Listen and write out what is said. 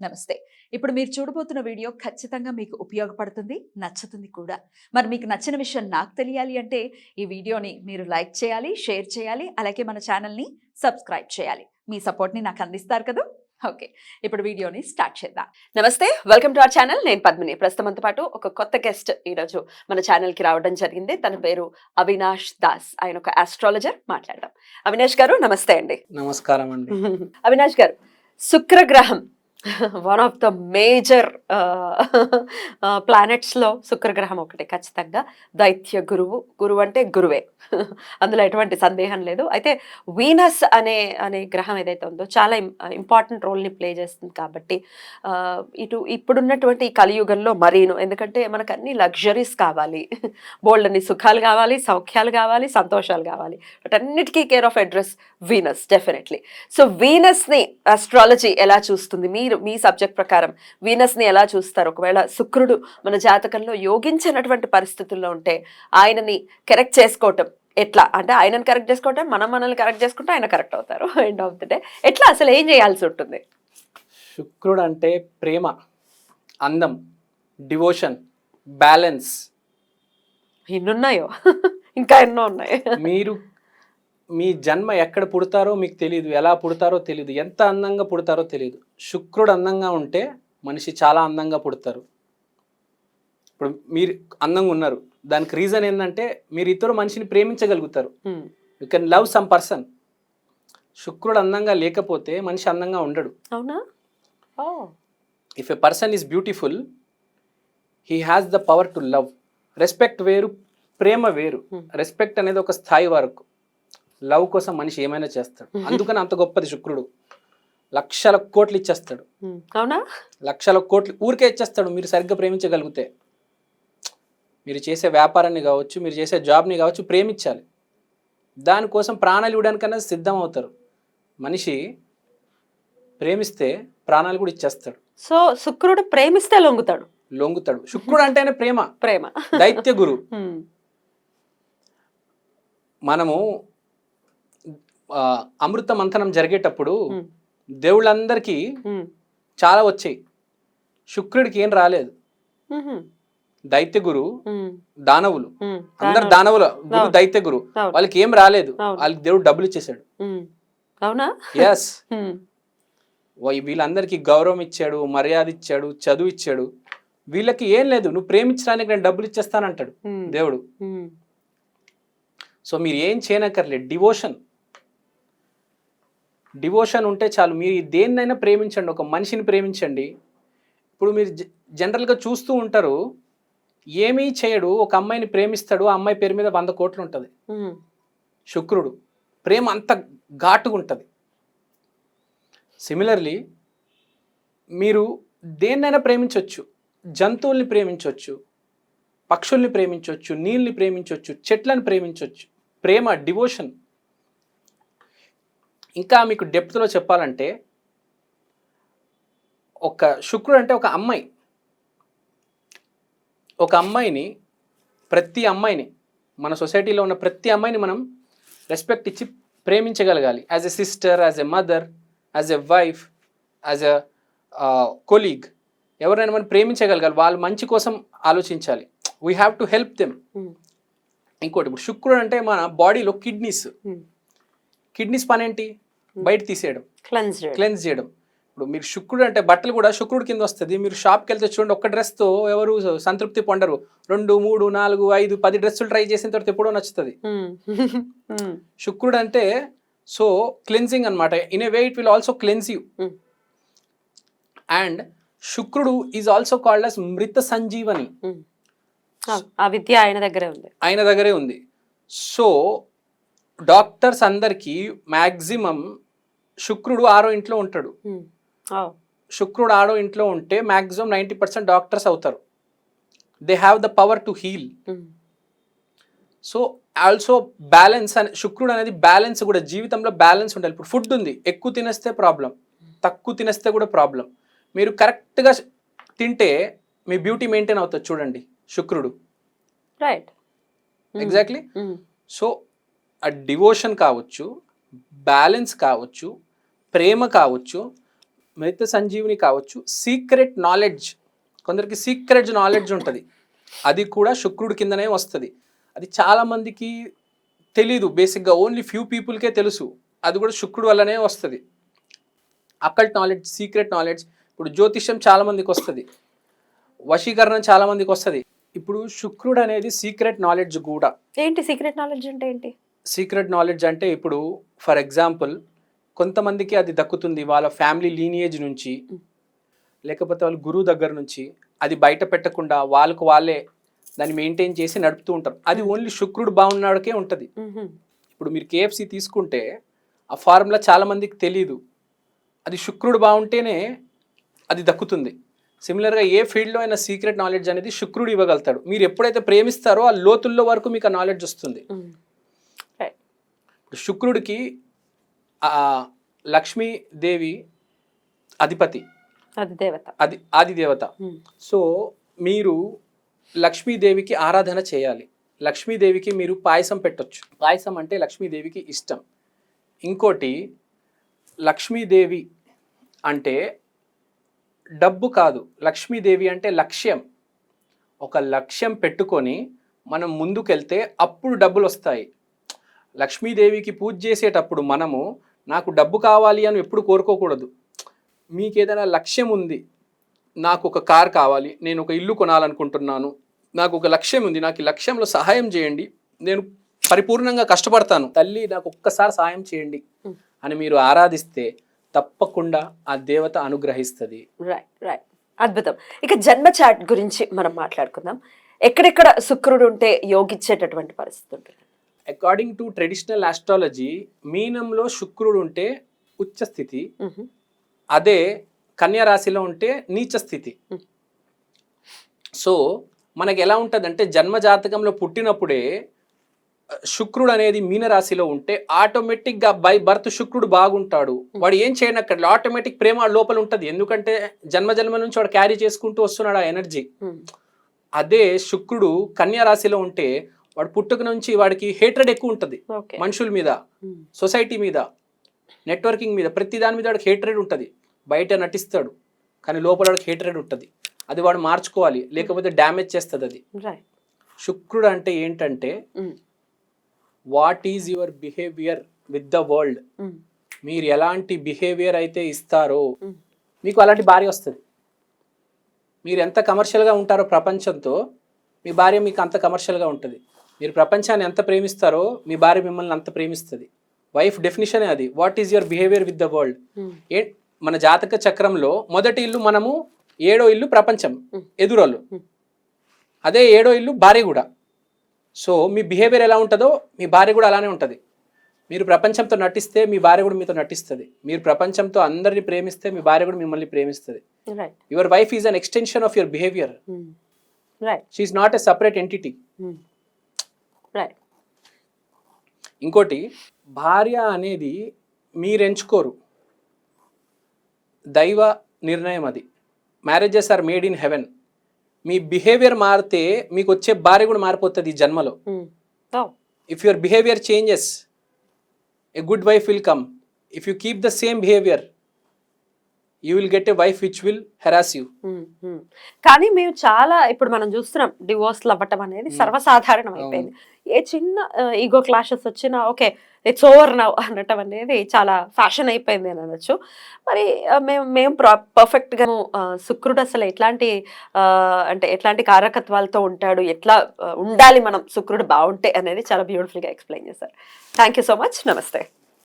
నమస్తే. ఇప్పుడు మీరు చూడబోతున్న వీడియో ఖచ్చితంగా మీకు ఉపయోగపడుతుంది నచ్చుతుంది కూడా. మరి మీకు నచ్చిన విషయం నాకు తెలియాలి అంటే ఈ వీడియోని మీరు లైక్ చేయాలి షేర్ చేయాలి అలాగే మన ఛానల్ని సబ్స్క్రైబ్ చేయాలి. మీ సపోర్ట్ని నాకు అందిస్తారు కదా? ఓకే. ఇప్పుడు వీడియోని స్టార్ట్ చేద్దాం. నమస్తే వెల్కమ్ టు అవర్ ఛానల్. నేను పద్మిని. ప్రస్తుతంతో పాటు ఒక కొత్త గెస్ట్ ఈరోజు మన ఛానల్కి రావడం జరిగింది. తన పేరు అవినాష్ దాస్. ఆయన ఒక ఆస్ట్రాలజర్ మాట్లాడదాం. అవినాష్ గారు నమస్తే అండి. నమస్కారం అండి. అవినాష్ గారు శుక్రగ్రహం వన్ ఆఫ్ ద మేజర్ ప్లానెట్స్లో శుక్రగ్రహం ఒకటి ఖచ్చితంగా. దైత్య గురువు గురువు అంటే గురువే. అందులో ఎటువంటి సందేహం లేదు. అయితే వీనస్ అనే అనే గ్రహం ఏదైతే ఉందో చాలా ఇంపార్టెంట్ రోల్ని ప్లే చేస్తుంది కాబట్టి ఇటు ఇప్పుడున్నటువంటి ఈ కలియుగంలో మరీను. ఎందుకంటే మనకు అన్ని లగ్జరీస్ కావాలి. బోల్డని సుఖాలు కావాలి సౌఖ్యాలు కావాలి సంతోషాలు కావాలి. బట్ అన్నిటికీ care of address Venus definitely so వీనస్ని astrology ఎలా చూస్తుంది? మీరు మీ సబ్జెక్ట్ ప్రకారం వీనస్ని ఎలా చూస్తారు? ఒకవేళ శుక్రుడు మన జాతకంలో యోగించినటువంటి పరిస్థితుల్లో ఉంటే ఆయనని కరెక్ట్ చేసుకోవటం ఎట్లా? అంటే ఆయనని కరెక్ట్ చేసుకోవటం మనం మనల్ని కరెక్ట్ చేసుకుంటే ఆయన కరెక్ట్ అవుతారు. ఎండ్ ఆఫ్ ద డే ఎట్లా? అసలు ఏం చేయాల్సి ఉంటుంది? శుక్రుడు అంటే ప్రేమ అందం డివోషన్ బ్యాలెన్స్ ఎన్నున్నాయో? ఇంకా ఎన్నో ఉన్నాయి? మీరు మీ జన్మ ఎక్కడ పుడతారో మీకు తెలియదు ఎలా పుడతారో తెలియదు ఎంత అందంగా పుడతారో తెలియదు శుక్రుడు అందంగా ఉంటే మనిషి చాలా అందంగా పుడతారు. ఇప్పుడు మీరు అందంగా ఉన్నారు. దానికి రీజన్ ఏంటంటే మీరు ఇతర మనిషిని ప్రేమించగలుగుతారు. You can love some person శుక్రుడు అందంగా లేకపోతే మనిషి అందంగా ఉండడు. అవునా? If a person is beautiful he has the power to love respect వేరు ప్రేమ వేరు. రెస్పెక్ట్ అనేది ఒక స్థాయి వరకు. లవ్ కోసం మనిషి ఏమైనా చేస్తాడు. అందుకని అంత గొప్పది శుక్రుడు. లక్షల కోట్లు ఇచ్చేస్తాడు. అవునా? లక్షల కోట్లు ఊరికే ఇచ్చేస్తాడు. మీరు సరిగ్గా ప్రేమించగలిగితే. మీరు చేసే వ్యాపారాన్ని కావచ్చు మీరు చేసే జాబ్ని కావచ్చు ప్రేమించాలి. దానికోసం ప్రాణాలు ఇవ్వడానికన్నా సిద్ధం అవుతారు మనిషి ప్రేమిస్తే ప్రాణాలు కూడా ఇచ్చేస్తాడు. సో శుక్రుడు ప్రేమిస్తే లొంగుతాడు. లొంగుతాడు. శుక్రుడు అంటేనే ప్రేమ. ప్రేమ. దైత్య గురు. మనము అమృత మంథనం జరిగేటప్పుడు. దేవుళ్ళందరికీ. చాలా వచ్చాయి శుక్రుడికి ఏం రాలేదు. దైత్య గురు. దానవులు. అందరు దానవులు. గురు. దైత్య గురు. వాళ్ళకి ఏం రాలేదు. వాళ్ళకి దేవుడు డబ్బులు ఇచ్చేసాడు. అవునా ఎస్. వీళ్ళందరికీ గౌరవం ఇచ్చాడు మర్యాద ఇచ్చాడు చదువు ఇచ్చాడు వీళ్ళకి ఏం లేదు నువ్వు ప్రేమించడానికి నేను డబ్బులు ఇచ్చేస్తానంటాడు. దేవుడు. సో మీరు ఏం చేయనక్కర్లేదు డివోషన్ డివోషన్ ఉంటే చాలు. మీరు దేన్నైనా ప్రేమించండి ఒక మనిషిని ప్రేమించండి. ఇప్పుడు మీరు జ- జనరల్గా చూస్తూ ఉంటారు ఏమీ చేయడు ఒక అమ్మాయిని ప్రేమిస్తాడు ఆ అమ్మాయి పేరు మీద వంద కోట్లు ఉంటుంది. శుక్రుడు. ప్రేమ అంత ఘాటుగా ఉంటుంది. సిమిలర్లీ మీరు దేన్నైనా ప్రేమించవచ్చు జంతువుల్ని ప్రేమించవచ్చు పక్షుల్ని ప్రేమించవచ్చు నీళ్ళని ప్రేమించవచ్చు చెట్లను ప్రేమించవచ్చు ప్రేమ డివోషన్. ఇంకా మీకు డెప్త్లో చెప్పాలంటే ఒక శుక్రుడు అంటే ఒక అమ్మాయి. ఒక అమ్మాయిని ప్రతి అమ్మాయిని మన సొసైటీలో ఉన్న ప్రతి అమ్మాయిని మనం రెస్పెక్ట్ ఇచ్చి ప్రేమించగలగాలి. As a sister as a mother as a wife as a colleague. ఎవరైనా మనం ప్రేమించగలగాలి. వాళ్ళు మంచి కోసం ఆలోచించాలి. We have to help them. ఇంకోటి ఇప్పుడు శుక్రుడు అంటే మన బాడీలో కిడ్నీస్. కిడ్నీస్ పని ఏంటి? బయట తీసేయడం. క్లెన్స్ చేయడం. ఇప్పుడు మీరు శుక్రుడు అంటే బట్టలు కూడా శుక్రుడు కింద వస్తుంది. మీరు షాప్కి వెళ్తే చూడండి ఒక్క డ్రెస్తో ఎవరు సంతృప్తి పొందరు. రెండు మూడు నాలుగు ఐదు పది డ్రెస్సులు ట్రై చేసిన తర్వాత ఎప్పుడో నచ్చుతుంది. శుక్రుడు అంటే సో క్లెన్సింగ్ అనమాట in a way it will also cleanse you. And శుక్రుడు is also called as Mrita Sanjeevani. ఆ విద్య ఆయన దగ్గరే ఉంది. ఆయన దగ్గరే ఉంది. సో డాక్టర్స్ అందరికీ మ్యాక్సిమం శుక్రుడు ఆరో ఇంట్లో ఉంటాడు. శుక్రుడు ఆడో ఇంట్లో ఉంటే మ్యాక్సిమం నైంటీ పర్సెంట్ డాక్టర్స్ అవుతారు they have the power to heal. So also balance అనే శుక్రుడు అనేది బ్యాలెన్స్ కూడా జీవితంలో బ్యాలెన్స్ ఉండాలి ఇప్పుడు ఫుడ్ ఉంది ఎక్కువ తినేస్తే ప్రాబ్లం తక్కువ తినేస్తే కూడా ప్రాబ్లం మీరు కరెక్ట్గా తింటే మీ బ్యూటీ మెయింటైన్ అవుతుంది చూడండి శుక్రుడు. Hmm. ఎగ్జాక్ట్లీ. సో ఆ డివోషన్ కావచ్చు బ్యాలెన్స్ కావచ్చు ప్రేమ కావచ్చు మిత సంజీవిని కావచ్చు సీక్రెట్ నాలెడ్జ్. కొందరికి సీక్రెట్ నాలెడ్జ్ ఉంటుంది. అది కూడా శుక్రుడి కిందనే వస్తుంది. అది చాలామందికి తెలీదు. బేసిక్గా ఓన్లీ ఫ్యూ పీపుల్కే తెలుసు. అది కూడా శుక్రుడు వల్లనే వస్తుంది. Occult knowledge secret knowledge. ఇప్పుడు జ్యోతిష్యం చాలామందికి వస్తుంది. వశీకరణం చాలామందికి వస్తుంది. ఇప్పుడు శుక్రుడు అనేది సీక్రెట్ నాలెడ్జ్ కూడా. ఏంటి సీక్రెట్ నాలెడ్జ్ అంటే ఏంటి? సీక్రెట్ నాలెడ్జ్ అంటే ఇప్పుడు ఫర్ ఎగ్జాంపుల్ కొంతమందికి అది దక్కుతుంది వాళ్ళ ఫ్యామిలీ లీనియేజ్ నుంచి. లేకపోతే వాళ్ళ గురువు దగ్గర నుంచి అది బయట పెట్టకుండా వాళ్ళకు వాళ్ళే దాన్ని మెయింటైన్ చేసి నడుపుతూ ఉంటారు అది ఓన్లీ శుక్రుడు బాగున్నాడుకే ఉంటుంది. ఇప్పుడు మీరు కేఎఫ్సి తీసుకుంటే ఆ ఫార్ములా చాలా మందికి తెలియదు అది శుక్రుడు బాగుంటేనే అది దక్కుతుంది సిమిలర్గా ఏ ఫీల్డ్లో అయినా సీక్రెట్ నాలెడ్జ్ అనేది శుక్రుడు ఇవ్వగలుగుతాడు మీరు ఎప్పుడైతే ప్రేమిస్తారో ఆ లోతుల్లో వరకు మీకు ఆ నాలెడ్జ్ వస్తుంది. ఇప్పుడు శుక్రుడికి లక్ష్మీదేవి అధిపతి. అది దేవత. అది ఆది దేవత. మ్మ్. సో మీరు లక్ష్మీదేవికి ఆరాధన చేయాలి. లక్ష్మీదేవికి మీరు పాయసం పెట్టొచ్చు. పాయసం అంటే లక్ష్మీదేవికి ఇష్టం. ఇంకోటి లక్ష్మీదేవి అంటే డబ్బు కాదు. లక్ష్మీదేవి అంటే లక్ష్యం. ఒక లక్ష్యం పెట్టుకొని మనం ముందుకెళ్తే అప్పుడు డబ్బులు వస్తాయి లక్ష్మీదేవికి పూజ చేసేటప్పుడు మనము నాకు డబ్బు కావాలి అని ఎప్పుడు కోరుకోకూడదు. మీకు ఏదైనా లక్ష్యం ఉంది నాకు ఒక కార్ కావాలి నేను ఒక ఇల్లు కొనాలనుకుంటున్నాను నాకు ఒక లక్ష్యం ఉంది నాకు ఈ లక్ష్యంలో సహాయం చేయండి నేను పరిపూర్ణంగా కష్టపడతాను. తల్లి నాకు ఒక్కసారి సహాయం చేయండి. అని మీరు ఆరాధిస్తే తప్పకుండా ఆ దేవత అనుగ్రహిస్తుంది. రైట్ రైట్ అద్భుతం. ఇక జన్మ చాట్ గురించి మనం మాట్లాడుకుందాం. ఎక్కడెక్కడ శుక్రుడు ఉంటే యోగిచ్చేటటువంటి పరిస్థితి ఉంటుంది? అకార్డింగ్ టు ట్రెడిషనల్ ఆస్ట్రాలజీ మీనంలో శుక్రుడు ఉంటే ఉచ్చ స్థితి. అదే కన్యా రాశిలో ఉంటే నీచ స్థితి. సో మనకి ఎలా ఉంటుందంటే జన్మ జాతకంలో పుట్టినప్పుడే శుక్రుడు అనేది మీన రాశిలో ఉంటే ఆటోమేటిక్గా బై బర్త్ శుక్రుడు బాగుంటాడు వాడు ఏం చేయనక్కర్లేదు ఆటోమేటిక్ ప్రేమ లోపల ఉంటుంది ఎందుకంటే జన్మ జన్మ నుంచి వాడు క్యారీ చేసుకుంటూ వస్తున్నాడు ఆ ఎనర్జీ. అదే శుక్రుడు కన్యా రాశిలో ఉంటే వాడు పుట్టుక నుంచి వాడికి హేట్రెడ్ ఎక్కువ ఉంటుంది. మనుషుల మీద. సొసైటీ మీద నెట్వర్కింగ్ మీద ప్రతి దాని మీద వాడికి హేట్రెడ్ ఉంటుంది. బయట నటిస్తాడు కానీ లోపల వాడికి హేట్రెడ్ ఉంటుంది. అది వాడు మార్చుకోవాలి లేకపోతే డ్యామేజ్ చేస్తుంది అది. శుక్రుడు అంటే ఏంటంటే. What is your behaviour with the world. మీరు ఎలాంటి బిహేవియర్ అయితే ఇస్తారో మ్మ్. మీకు అలాంటి భార్య వస్తుంది. మీరు ఎంత కమర్షియల్గా ఉంటారో ప్రపంచంతో మీ భార్య మీకు అంత కమర్షియల్గా ఉంటుంది. మీరు ప్రపంచాన్ని ఎంత ప్రేమిస్తారో మీ భార్య మిమ్మల్ని అంత ప్రేమిస్తుంది. వైఫ్ డెఫినిషనే అది. What is your behaviour with the world. ఏ మన జాతక చక్రంలో మొదటి ఇల్లు మనము ఏడో ఇల్లు ప్రపంచం Hmm. ఎదురోళ్ళు. Hmm. అదే ఏడో ఇల్లు భార్య కూడా. సో మీ బిహేవియర్ ఎలా ఉంటుందో మీ భార్య కూడా అలానే ఉంటుంది. మీరు ప్రపంచంతో నటిస్తే మీ భార్య కూడా మీతో నటిస్తుంది. మీరు ప్రపంచంతో అందరిని ప్రేమిస్తే మీ భార్య కూడా మిమ్మల్ని ప్రేమిస్తుంది. Your wife is an extension of your behaviour she is not a separate entity. Right ఇంకోటి భార్య అనేది మీరు ఎంచుకోరు దైవ నిర్ణయం అది. Marriages are made in heaven me behaviour మారితే మీకు వచ్చే భార్య కూడా మారిపోతుంది ఈ జన్మలో. If your behaviour changes a good wife will come if you keep the same behaviour you will get a wife which will harass you. కానీ మేము చాలా ఇప్పుడు మనం చూస్తున్నాం డివోర్స్లు అవ్వటం అనేది మ్మ్. సర్వసాధారణం అయిపోయింది. ఏ చిన్న ఈగో క్లాషెస్ వచ్చినా ఓకే ఇట్స్ ఓవర్ నవ్ అనటం అనేది చాలా ఫ్యాషన్ అయిపోయింది అని అనొచ్చు. మరి మేము మేము పర్ఫెక్ట్గా శుక్రుడు అసలు ఎట్లాంటి అంటే ఎట్లాంటి కారకత్వాలతో ఉంటాడు ఎట్లా ఉండాలి మనం శుక్రుడు బాగుంటే అనేది చాలా బ్యూటిఫుల్గా ఎక్స్ప్లెయిన్ చేశారు. థ్యాంక్ యూ సో మచ్ నమస్తే